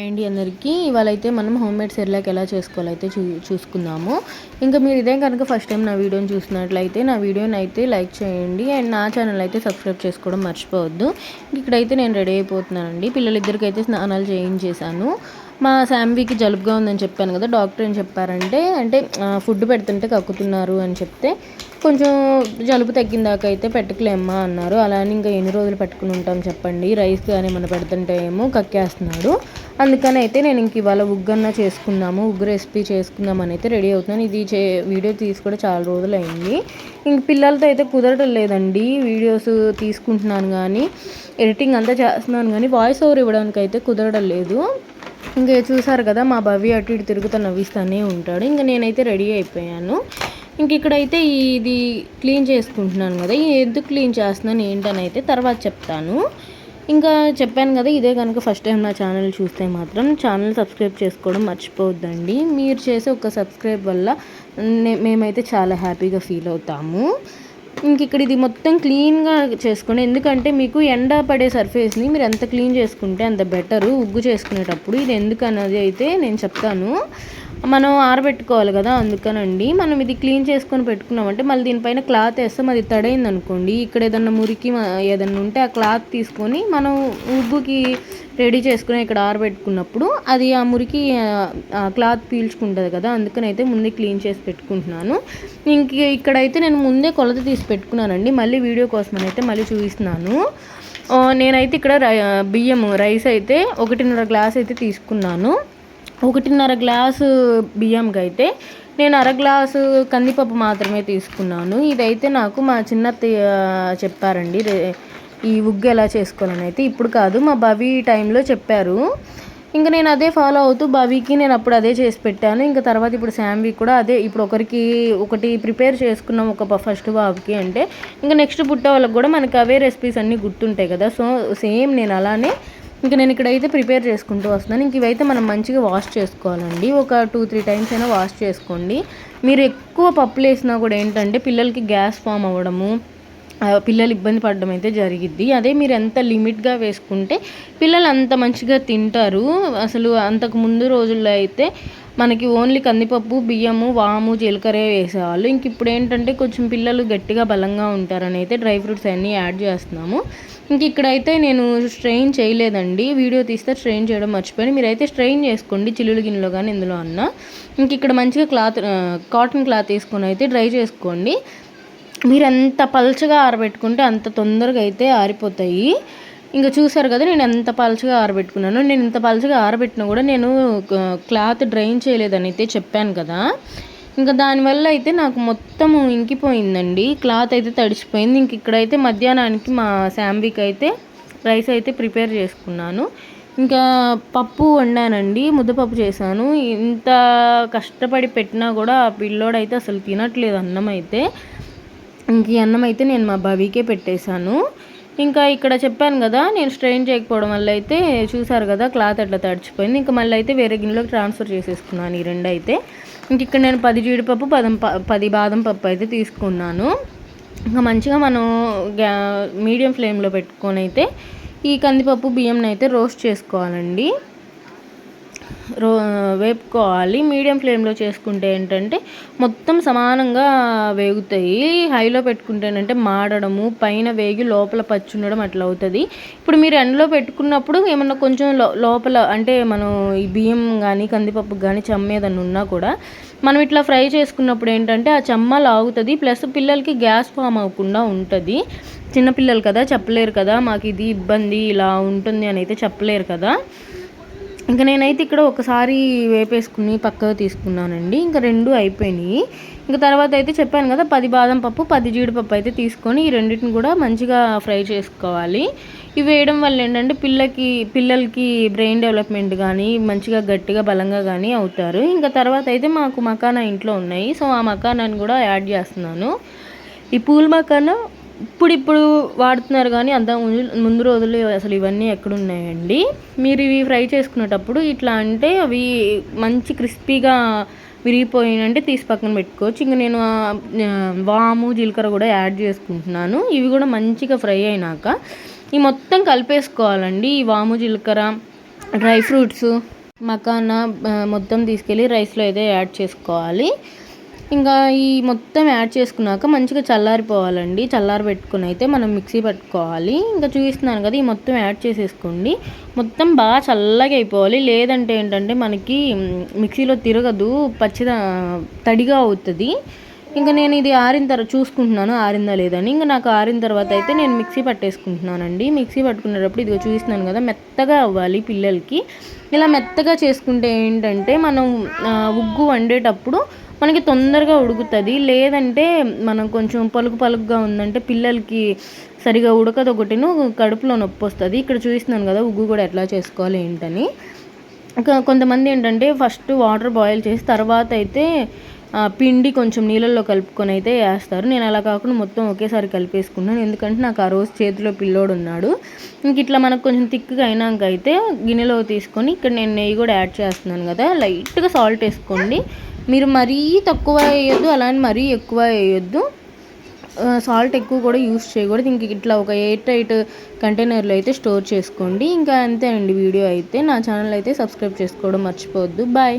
అండి అందరికీ. ఇవాళ అయితే మనం హోమ్ మేడ్ సెర్లాక్ ఎలా చేసుకోవాలో అయితే చూ చూసుకుందాము. ఇంకా మీరు ఇదే కనుక ఫస్ట్ టైం నా వీడియోని చూసినట్లయితే నా వీడియోని అయితే లైక్ చేయండి. అండ్ నా ఛానల్ అయితే సబ్స్క్రైబ్ చేసుకోవడం మర్చిపోవద్దు. ఇక్కడైతే నేను రెడీ అయిపోతున్నానండి. పిల్లలిద్దరికి అయితే స్నానాలు చేయించేశాను. మా శాంబీకి జలుబుగా ఉందని చెప్పాను కదా డాక్టర్ ఏం చెప్పారంటే అంటే ఫుడ్ పెడుతుంటే కక్కుతున్నారు అని చెప్తే కొంచెం జలుబు తగ్గిందాక అయితే పెట్టకలేమ్మా అన్నారు. అలానే ఇంకా ఎన్ని రోజులు పెట్టుకుని ఉంటాం చెప్పండి. రైస్ కానీ ఏమన్నా పెడుతుంటే ఏమో కక్కేస్తున్నాడు. అందుకని అయితే నేను ఇంక ఇవాళ ఉగ్గన్న చేసుకుందాము ఉగ్గు రెసిపీ చేసుకుందామని అయితే రెడీ అవుతున్నాను. ఇది చే వీడియో తీసి కూడా చాలా రోజులు అయింది ఇంక పిల్లలతో అయితే కుదరటం లేదండి. వీడియోస్ తీసుకుంటున్నాను కానీ ఎడిటింగ్ అంతా చేస్తున్నాను కానీ వాయిస్ ఓవర్ ఇవ్వడానికి అయితే కుదరడం లేదు. ఇంకా చూసారు కదా మా భవి అటు ఇటు తిరుగుతూ నవ్విస్తూనే ఉంటాడు. ఇంకా నేనైతే రెడీ అయిపోయాను. ఇంక ఇక్కడైతే ఇది క్లీన్ చేసుకుంటున్నాను కదా. ఎందుకు క్లీన్ చేస్తున్నాను ఏంటని అయితే తర్వాత చెప్తాను. ఇంకా చెప్పాను కదా ఇదే కనుక ఫస్ట్ టైం నా ఛానల్ చూస్తే మాత్రం ఛానల్ సబ్స్క్రైబ్ చేసుకోవడం మర్చిపోవద్దండి. మీరు చేసే ఒక సబ్స్క్రైబ్ వల్ల మేమైతే చాలా హ్యాపీగా ఫీల్ అవుతాము. ఇంక ఇక్కడ ఇది మొత్తం క్లీన్గా చేసుకోండి ఎందుకంటే మీకు ఎండ పడే సర్ఫేస్ని మీరు ఎంత క్లీన్ చేసుకుంటే అంత బెటరు ఉగ్గు చేసుకునేటప్పుడు. ఇది ఎందుకు అన్నది అయితే నేను చెప్తాను. మనం ఆరబెట్టుకోవాలి కదా అందుకనండి. మనం ఇది క్లీన్ చేసుకొని పెట్టుకున్నామంటే మళ్ళీ దీనిపైన క్లాత్ వేస్తాం అది తడైంది అనుకోండి ఇక్కడ ఏదన్నా మురికి ఏదన్నా ఉంటే ఆ క్లాత్ తీసుకొని మనం ఉబ్బుకి రెడీ చేసుకుని ఇక్కడ ఆరబెట్టుకున్నప్పుడు అది ఆ మురికి క్లాత్ పీల్చుకుంటుంది కదా అందుకని అయితే ముందే క్లీన్ చేసి పెట్టుకుంటున్నాను. ఇంక ఇక్కడైతే నేను ముందే కొలత తీసి పెట్టుకున్నానండి. మళ్ళీ వీడియో కోసం అయితే మళ్ళీ చూపిస్తున్నాను. నేనైతే ఇక్కడ బియ్యం రైస్ అయితే ఒకటిన్నర గ్లాస్ అయితే తీసుకున్నాను. ఒకటిన్నర గ్లాసు బియ్యంకి అయితే నేను అర గ్లాసు కందిపప్పు మాత్రమే తీసుకున్నాను. ఇదైతే నాకు మా చిన్న చెప్పారండి. ఈ ఉగ్గు ఎలా చేసుకోవాలని అయితే ఇప్పుడు కాదు మా బవి టైంలో చెప్పారు. ఇంకా నేను అదే ఫాలో అవుతూ బవికి నేను అప్పుడు అదే చేసి పెట్టాను. ఇంకా తర్వాత ఇప్పుడు శామ్వి కూడా అదే ఇప్పుడు ఒకరికి ఒకటి ప్రిపేర్ చేసుకున్నాం ఒక ఫస్ట్ బాబుకి అంటే. ఇంకా నెక్స్ట్ పుట్టే వాళ్ళకి కూడా మనకి అవే రెసిపీస్ అన్నీ గుర్తుంటాయి కదా. సో సేమ్ నేను అలానే ఇంకా నేను ఇక్కడైతే ప్రిపేర్ చేసుకుంటూ వస్తున్నాను. ఇంక ఇవైతే మనం మంచిగా వాష్ చేసుకోవాలండి. ఒక టూ త్రీ టైమ్స్ అయినా వాష్ చేసుకోండి. మీరు ఎక్కువ పప్పులు వేసినా కూడా ఏంటంటే పిల్లలకి గ్యాస్ ఫామ్ అవ్వడము పిల్లలు ఇబ్బంది పడడం అయితే జరిగిద్ది. అదే మీరు ఎంత లిమిట్గా వేసుకుంటే పిల్లలు అంత మంచిగా తింటారు. అసలు అంతకు ముందు రోజుల్లో అయితే మనకి ఓన్లీ కందిపప్పు బియ్యము వాము జీలకర్ర వేసేవాళ్ళు. ఇంక ఇప్పుడు ఏంటంటే కొంచెం పిల్లలు గట్టిగా బలంగా ఉంటారని అయితే డ్రై ఫ్రూట్స్ అన్నీ యాడ్ చేస్తున్నాము. ఇంక ఇక్కడైతే నేను స్ట్రెయిన్ చేయలేదండి. వీడియో తీస్తే స్ట్రెయిన్ చేయడం మర్చిపోయాను. మీరైతే స్ట్రెయిన్ చేసుకోండి చిల్లులు గిన్నెలో కానీ ఇందులో అన్న. ఇంక ఇక్కడ మంచిగా క్లాత్ కాటన్ క్లాత్ తీసుకొని అయితే డ్రై చేసుకోండి. మీరు ఎంత పల్చగా ఆరబెట్టుకుంటే అంత తొందరగా అయితే ఆరిపోతాయి. ఇంకా చూసారు కదా నేను ఎంత పలచగా ఆరబెట్టుకున్నాను. నేను ఇంత పలచగా ఆరబెట్టినా కూడా నేను క్లాత్ డ్రైన్ చేయలేదని అయితే చెప్పాను కదా. ఇంకా దానివల్ల అయితే నాకు మొత్తం ఇంకిపోయిందండి. క్లాత్ అయితే తడిచిపోయింది. ఇంక ఇక్కడైతే మధ్యాహ్నానికి మా శాంబీకి అయితే రైస్ అయితే ప్రిపేర్ చేసుకున్నాను. ఇంకా పప్పు వండానండి. ముద్దపప్పు చేశాను. ఇంత కష్టపడి పెట్టినా కూడా ఆ పిల్లోడైతే అసలు తినట్లేదు అన్నం అయితే. ఇంక ఈ అన్నం అయితే నేను మా బవికే పెట్టేశాను. ఇంకా ఇక్కడ చెప్పాను కదా నేను స్ట్రెయిన్ చేయకపోవడం వల్ల అయితే చూసారు కదా క్లాత్ అట్లా తడిచిపోయింది. ఇంకా మళ్ళీ అయితే వేరే గిన్నెలోకి ట్రాన్స్ఫర్ చేసేసుకున్నాను ఈ రెండు అయితే. ఇంక ఇక్కడ నేను పది జీడిపప్పు పదం పది బాదం పప్పు అయితే తీసుకున్నాను. ఇంకా మంచిగా మనం మీడియం ఫ్లేమ్లో పెట్టుకొని అయితే ఈ కందిపప్పు బియ్యంని అయితే రోస్ట్ చేసుకోవాలండి. రో వేపుకోవాలి. మీడియం ఫ్లేమ్లో చేసుకుంటే ఏంటంటే మొత్తం సమానంగా వేగుతాయి. హైలో పెట్టుకుంటేనంటే మాడడము పైన వేగి లోపల పచ్చి ఉండడం అట్లా అవుతుంది. ఇప్పుడు మీరు ఎండలో పెట్టుకున్నప్పుడు ఏమన్నా కొంచెం లోపల అంటే మనం ఈ బియ్యం కానీ కందిపప్పు కానీ చమ్మేదన్న ఉన్నా కూడా మనం ఇట్లా ఫ్రై చేసుకున్నప్పుడు ఏంటంటే ఆ చెమ్మ లాగుతుంది. ప్లస్ పిల్లలకి గ్యాస్ ఫామ్ అవ్వకుండా ఉంటుంది. చిన్నపిల్లలు కదా చెప్పలేరు కదా మాకు ఇది ఇబ్బంది ఇలా ఉంటుంది అని అయితే చెప్పలేరు కదా. ఇంకా నేనైతే ఇక్కడ ఒకసారి వేపేసుకుని పక్కగా తీసుకున్నానండి. ఇంకా రెండు అయిపోయినాయి. ఇంకా తర్వాత అయితే చెప్పాను కదా పది బాదం పప్పు పది జీడిపప్పు అయితే తీసుకొని ఈ రెండింటిని కూడా మంచిగా ఫ్రై చేసుకోవాలి. ఇవి వేయడం వల్ల ఏంటంటే పిల్లకి పిల్లలకి బ్రెయిన్ డెవలప్మెంట్ కానీ మంచిగా గట్టిగా బలంగా కానీ అవుతారు. ఇంకా తర్వాత అయితే మాకు మకానా ఇంట్లో ఉన్నాయి. సో ఆ మకానాన్ని కూడా యాడ్ చేస్తున్నాను. ఈ పూల్ మకానా ఇప్పుడు ఇప్పుడు వాడుతున్నారు కానీ అంత ముందు రోజుల్లో అసలు ఇవన్నీ ఎక్కడున్నాయండి? మీరు ఇవి ఫ్రై చేసుకునేటప్పుడు ఇట్లా అంటే అవి మంచి క్రిస్పీగా విరిగిపోయినంటే తీసి పక్కన పెట్టుకోవచ్చు. ఇంకా నేను వాము జీలకర్ర కూడా యాడ్ చేసుకుంటున్నాను. ఇవి కూడా మంచిగా ఫ్రై అయినాక ఈ మొత్తం కలిపేసుకోవాలండి. ఈ వాము జీలకర్ర డ్రై ఫ్రూట్స్ మకానా మొత్తం తీసుకెళ్ళి రైస్లో అయితే యాడ్ చేసుకోవాలి. ఇంకా ఈ మొత్తం యాడ్ చేసుకున్నాక మంచిగా చల్లారిపోవాలండి. చల్లారి పెట్టుకుని అయితే మనం మిక్సీ పట్టుకోవాలి. ఇంకా చూపిస్తున్నాను కదా ఈ మొత్తం యాడ్ చేసేసుకోండి. మొత్తం బాగా చల్లగా అయిపోవాలి. లేదంటే ఏంటంటే మనకి మిక్సీలో తిరగదు. పచ్చిదా తడిగా అవుతుంది. ఇంకా నేను ఇది ఆరిన తర్వాత చూసుకుంటున్నాను ఆరిందా లేదని. ఇంకా నాకు ఆరిన తర్వాత అయితే నేను మిక్సీ పట్టేసుకుంటున్నానండి. మిక్సీ పట్టుకునేటప్పుడు ఇదిగో చూపిస్తున్నాను కదా మెత్తగా అవ్వాలి పిల్లలకి. ఇలా మెత్తగా చేసుకుంటే ఏంటంటే మనం ఉగ్గు వండేటప్పుడు మనకి తొందరగా ఉడుకుతుంది. లేదంటే మనం కొంచెం పలుకు పలుకుగా ఉందంటే పిల్లలకి సరిగా ఉడకదు ఒకటిను కడుపులో నొప్పి వస్తుంది ఇక్కడ చూస్తున్నాను కదా ఉగ్గు కూడా ఎట్లా చేసుకోవాలి ఏంటని. ఇంకా కొంతమంది ఏంటంటే ఫస్ట్ వాటర్ బాయిల్ చేసి తర్వాత అయితే పిండి కొంచెం నీళ్ళల్లో కలుపుకొని అయితే వేస్తారు. నేను అలా కాకుండా మొత్తం ఒకేసారి కలిపేసుకున్నాను ఎందుకంటే నాకు ఆ రోజు చేతిలో పిల్లోడు ఉన్నాడు. ఇంక ఇట్లా మనకు కొంచెం థిక్గా అయినాక అయితే గిన్నెలో తీసుకొని ఇక్కడ నేను నెయ్యి కూడా యాడ్ చేస్తున్నాను కదా. లైట్గా సాల్ట్ వేసుకోండి. మీరు మరీ తక్కువ వేయొద్దు అలానే మరీ ఎక్కువ వేయొద్దు. సాల్ట్ ఎక్కువ కూడా యూస్ చేయకూడదు. ఇంక ఇట్లా ఒక ఎయిట్ ఎయిట్ కంటైనర్లో అయితే స్టోర్ చేసుకోండి. ఇంకా అంతే అండి వీడియో అయితే. నా ఛానల్ అయితే సబ్స్క్రైబ్ చేసుకోవడం మర్చిపోవద్దు. బాయ్.